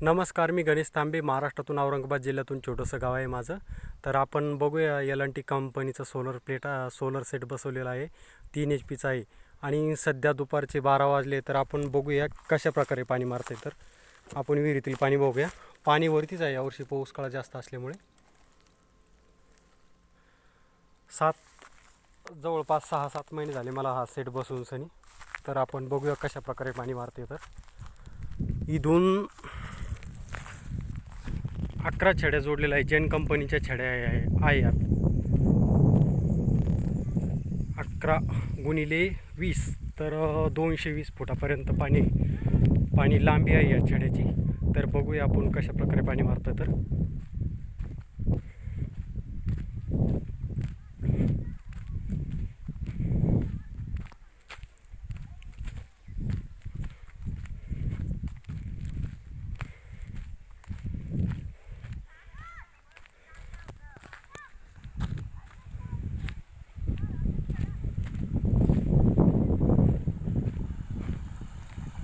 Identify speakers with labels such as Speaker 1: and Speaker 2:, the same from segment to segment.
Speaker 1: नमस्कार मी गणेश तांबे महाराष्ट्रातून औरंगाबाद जिल्ह्यातून छोटंसं गाव आहे माझं. तर आपण बघूया एल एन टी कंपनीचं सोलर प्लेट सोलर सेट बसवलेला आहे. तीन एच पीचा आहे. आणि सध्या दुपारचे बारा वाजले तर आपण बघूया कशा प्रकारे पाणी मारते तर आपण विहिरीतील पाणी बघूया. पाणी वरतीच आहे. यावर्षी पाऊस काळा जास्त असल्यामुळे. सात जवळपास सहा सात महिने झाले मला हा सेट बसवून सनी. तर आपण बघूया कशा प्रकारे पाणी मारते तर इथून अकरा छड्या जोडलेल्या आहे जैन कंपनीच्या छड्या आहे आहे अकरा गुणिले वीस तर दोनशे वीस फुटापर्यंत पाणी पाणी लांबी आहे या छड्याची. तर बघूया आपण कशा प्रकारे पाणी मारतं तर.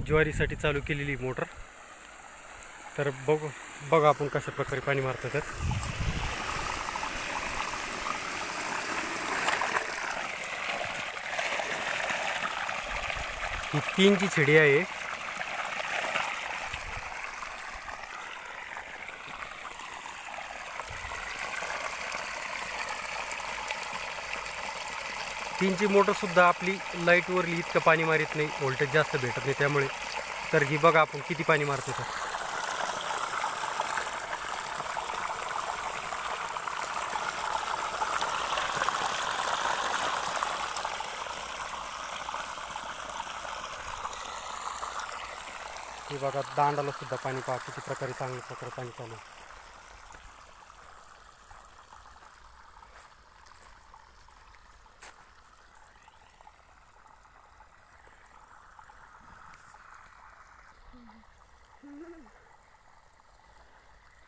Speaker 1: ज्वारीसाठी चालू केलेली मोटर. तर बघू बघा आपण कशा प्रकारे पाणी मारतो तर ही तीनची छिडी आहे. तीनची मोटरसुद्धा आपली लाईटवरली इतकं पाणी मारित नाही व्होल्टेज जास्त भेटत नाही त्यामुळे. तर ही बघा आपण किती पाणी मारतो तर. हे बघा दांडाला सुद्धा पाणी पाहा किती प्रकारे चांगल्या प्रकारे पाणी चालू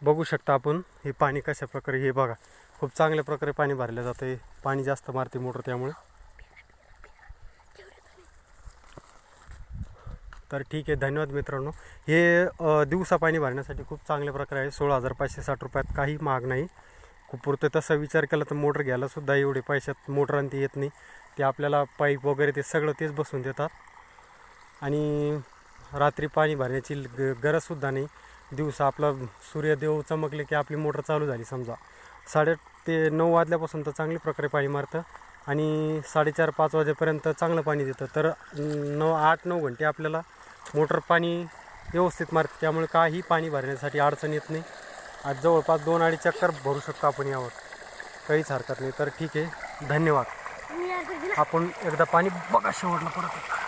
Speaker 1: बघू शकता आपण हे पाणी कशा प्रकारे हे बघा खूप चांगल्या प्रकारे पाणी भरलं जातं आहे पाणी जास्त मारते मोटर त्यामुळे. तर ठीक आहे धन्यवाद मित्रांनो. हे दिवसा पाणी भरण्यासाठी खूप चांगल्या प्रकारे आहे. सोळा हजार पाचशे साठ रुपयात काही महाग नाही. खूप पुरतं तसा विचार केला तर मोटर घ्यायलासुद्धा एवढे पैशात मोटर आणि ते येत नाही. ते आपल्याला पाईप वगैरे ते सगळं तेच बसून देतात. आणि रात्री पाणी भरण्याची ग गरजसुद्धा नाही. दिवसा आपला सूर्यदेव चमकले की आपली मोटर चालू झाली समजा. साडे ते नऊ वाजल्यापासून तर चांगल्या प्रकारे पाणी मारतं आणि साडेचार पाच वाजेपर्यंत चांगलं पाणी देतं. तर नऊ आठ नऊ घंटे आपल्याला मोटर पाणी व्यवस्थित मारते. त्यामुळे काही पाणी भरण्यासाठी अडचण येत नाही. आज जवळपास दोन अडीच चक्कर भरू शकतो आपण यावर. काहीच हरकत नाही. तर ठीक आहे. धन्यवाद. आपण एकदा पाणी बघा शेवटला परत.